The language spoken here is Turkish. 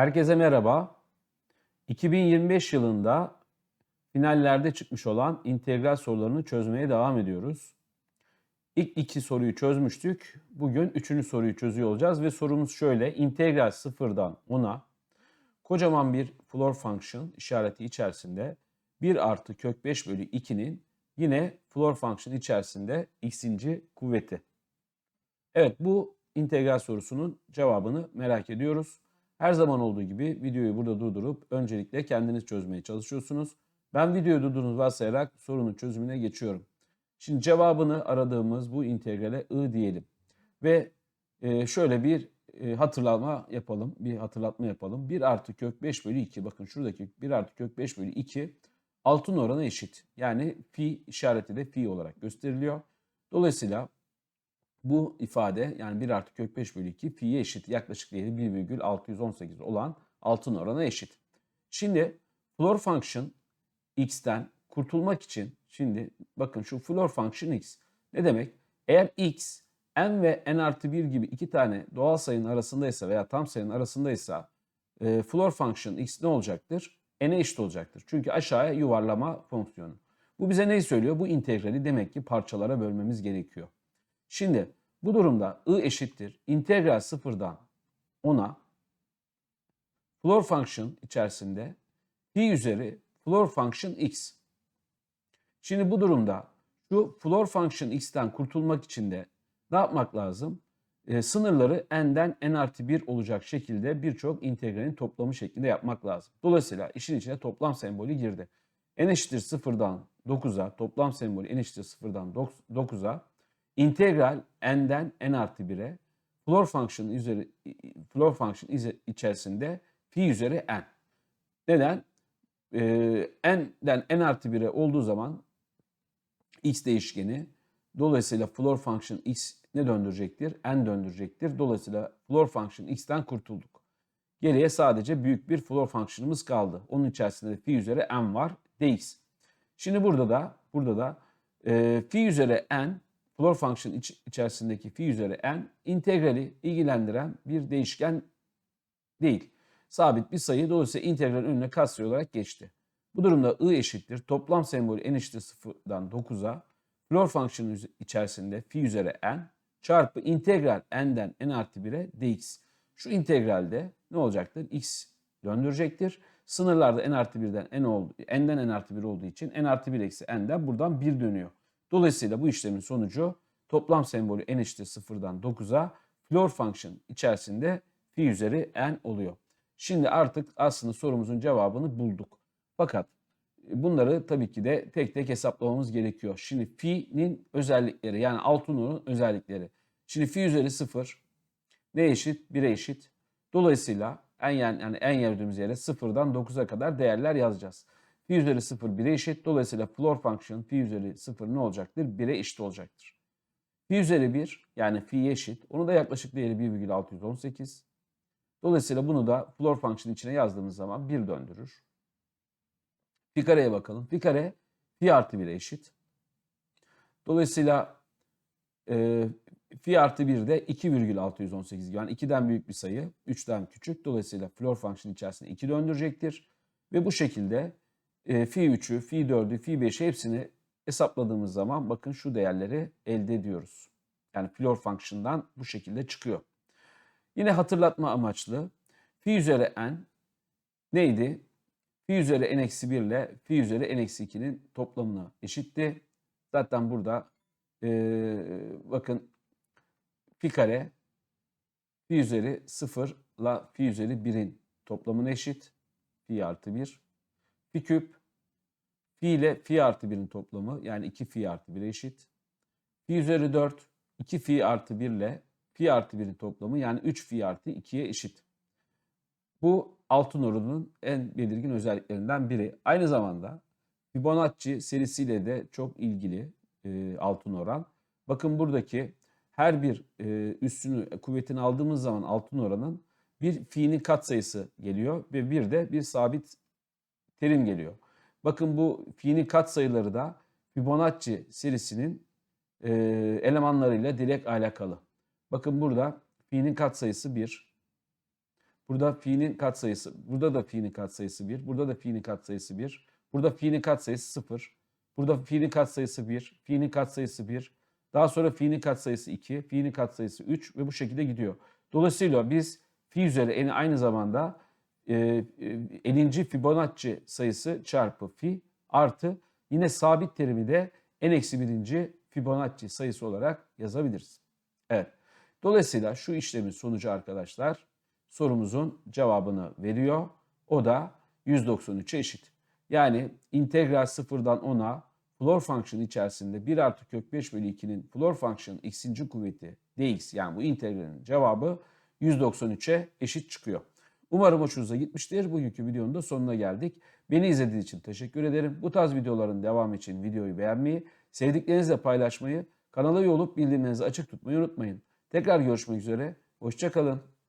Herkese merhaba. 2025 yılında finallerde çıkmış olan integral sorularını çözmeye devam ediyoruz. İlk iki soruyu çözmüştük. Bugün üçüncü soruyu çözüyor olacağız ve sorumuz şöyle. İntegral sıfırdan 10'a kocaman bir floor function işareti içerisinde 1 artı kök 5 bölü 2'nin yine floor function içerisinde x'inci kuvveti. Evet bu integral sorusunun cevabını merak ediyoruz. Her zaman olduğu gibi videoyu burada durdurup öncelikle kendiniz çözmeye çalışıyorsunuz. Ben videoyu durdurunuzu varsayarak sorunun çözümüne geçiyorum. Şimdi cevabını aradığımız bu integrale I diyelim. Ve e, şöyle bir e, hatırlama yapalım. Bir hatırlatma yapalım. 1 artı kök 5 bölü 2. Bakın şuradaki 1 artı kök 5 bölü 2 altın oranı eşit. Yani fi işareti de fi olarak gösteriliyor. Dolayısıyla bu ifade yani 1 artı kök 5 bölü 2 fi'ye eşit. Yaklaşık değeri 1,618 olan altın oranı eşit. Şimdi floor function x'ten kurtulmak için şimdi bakın şu floor function x ne demek? Eğer x n ve n artı 1 gibi iki tane doğal sayının arasındaysa veya tam sayının arasındaysa e, floor function x ne olacaktır? n'e eşit olacaktır. Çünkü aşağıya yuvarlama fonksiyonu. Bu bize neyi söylüyor? Bu integrali demek ki parçalara bölmemiz gerekiyor. Şimdi bu durumda i eşittir integral sıfırdan 10'a floor function içerisinde pi üzeri floor function x. Şimdi bu durumda şu floor function x'ten kurtulmak için de ne yapmak lazım? E, sınırları n'den n artı 1 olacak şekilde birçok integralin toplamı şeklinde yapmak lazım. Dolayısıyla işin içine toplam sembolü girdi. n eşittir sıfırdan 9'a toplam sembolü n eşittir sıfırdan 9'a integral n'den n artı 1'e floor function üzeri floor function içerisinde pi üzeri n. Neden? Ee, n'den n artı 1'e olduğu zaman x değişkeni dolayısıyla floor function x ne döndürecektir? n döndürecektir. Dolayısıyla floor function x'ten kurtulduk. Geriye sadece büyük bir floor function'ımız kaldı. Onun içerisinde de fi üzeri n var dx. Şimdi burada da burada da e, fi üzeri n floor function iç, içerisindeki fi üzeri n integrali ilgilendiren bir değişken değil. Sabit bir sayı dolayısıyla integral önüne katsayı olarak geçti. Bu durumda i eşittir. Toplam sembolü n eşittir 0'dan 9'a floor function içerisinde fi üzeri n çarpı integral n'den n artı 1'e dx. Şu integralde ne olacaktır? x döndürecektir. Sınırlarda n artı 1'den n oldu, n'den n artı 1 olduğu için n artı 1 eksi n'den buradan 1 dönüyor. Dolayısıyla bu işlemin sonucu toplam sembolü n eşittir 0'dan 9'a floor function içerisinde fi üzeri n oluyor. Şimdi artık aslında sorumuzun cevabını bulduk. Fakat bunları tabii ki de tek tek hesaplamamız gerekiyor. Şimdi fi'nin özellikleri yani altın oranın özellikleri. Şimdi fi üzeri 0 ne eşit? 1'e eşit. Dolayısıyla en yani, en yazdığımız yere 0'dan 9'a kadar değerler yazacağız. Fi üzeri 0 1'e eşit. Dolayısıyla floor function fi üzeri 0 ne olacaktır? 1'e eşit olacaktır. Fi üzeri 1 yani fi eşit. Onu da yaklaşık değeri 1,618. Dolayısıyla bunu da floor function içine yazdığımız zaman 1 döndürür. Pi kareye bakalım. Pi kare fi artı 1'e eşit. Dolayısıyla e, fi artı 1 de 2,618 yani 2'den büyük bir sayı, 3'ten küçük. Dolayısıyla floor function içerisinde 2 döndürecektir. Ve bu şekilde e, fi 3'ü, fi 4'ü, fi 5'i hepsini hesapladığımız zaman bakın şu değerleri elde ediyoruz. Yani floor function'dan bu şekilde çıkıyor. Yine hatırlatma amaçlı fi üzeri n neydi? Fi üzeri n eksi 1 ile fi üzeri n eksi 2'nin toplamına eşitti. Zaten burada e, bakın fi kare fi üzeri 0 ile fi üzeri 1'in toplamına eşit. Fi artı 1. Fi küp fi ile fi artı 1'in toplamı yani 2 fi artı 1'e eşit. Fi üzeri 4 2 fi artı 1 ile fi artı 1'in toplamı yani 3 fi artı 2'ye eşit. Bu altın oranının en belirgin özelliklerinden biri. Aynı zamanda Fibonacci serisiyle de çok ilgili e, altın oran. Bakın buradaki her bir e, üstünü kuvvetini aldığımız zaman altın oranın bir fi'nin katsayısı geliyor ve bir de bir sabit terim geliyor. Bakın bu fi'nin katsayıları da Fibonacci serisinin e, elemanlarıyla direkt alakalı. Bakın burada fi'nin katsayısı 1. Burada fi'nin katsayısı, burada da fi'nin katsayısı 1, burada da fi'nin katsayısı 1, burada fi'nin katsayısı 0, burada fi'nin katsayısı 1, fi'nin katsayısı 1, daha sonra fi'nin katsayısı 2, fi'nin katsayısı 3 ve bu şekilde gidiyor. Dolayısıyla biz fi üzeri eni aynı zamanda e, e, 50. Fibonacci sayısı çarpı fi artı yine sabit terimi de n eksi 1. Fibonacci sayısı olarak yazabiliriz. Evet. Dolayısıyla şu işlemin sonucu arkadaşlar sorumuzun cevabını veriyor. O da 193'e eşit. Yani integral sıfırdan 10'a floor function içerisinde 1 artı kök 5 bölü 2'nin floor function x'inci kuvveti dx yani bu integralin cevabı 193'e eşit çıkıyor. Umarım hoşunuza gitmiştir. Bugünkü videonun da sonuna geldik. Beni izlediğiniz için teşekkür ederim. Bu tarz videoların devamı için videoyu beğenmeyi, sevdiklerinizle paylaşmayı, kanala üye olup bildirimlerinizi açık tutmayı unutmayın. Tekrar görüşmek üzere. Hoşçakalın.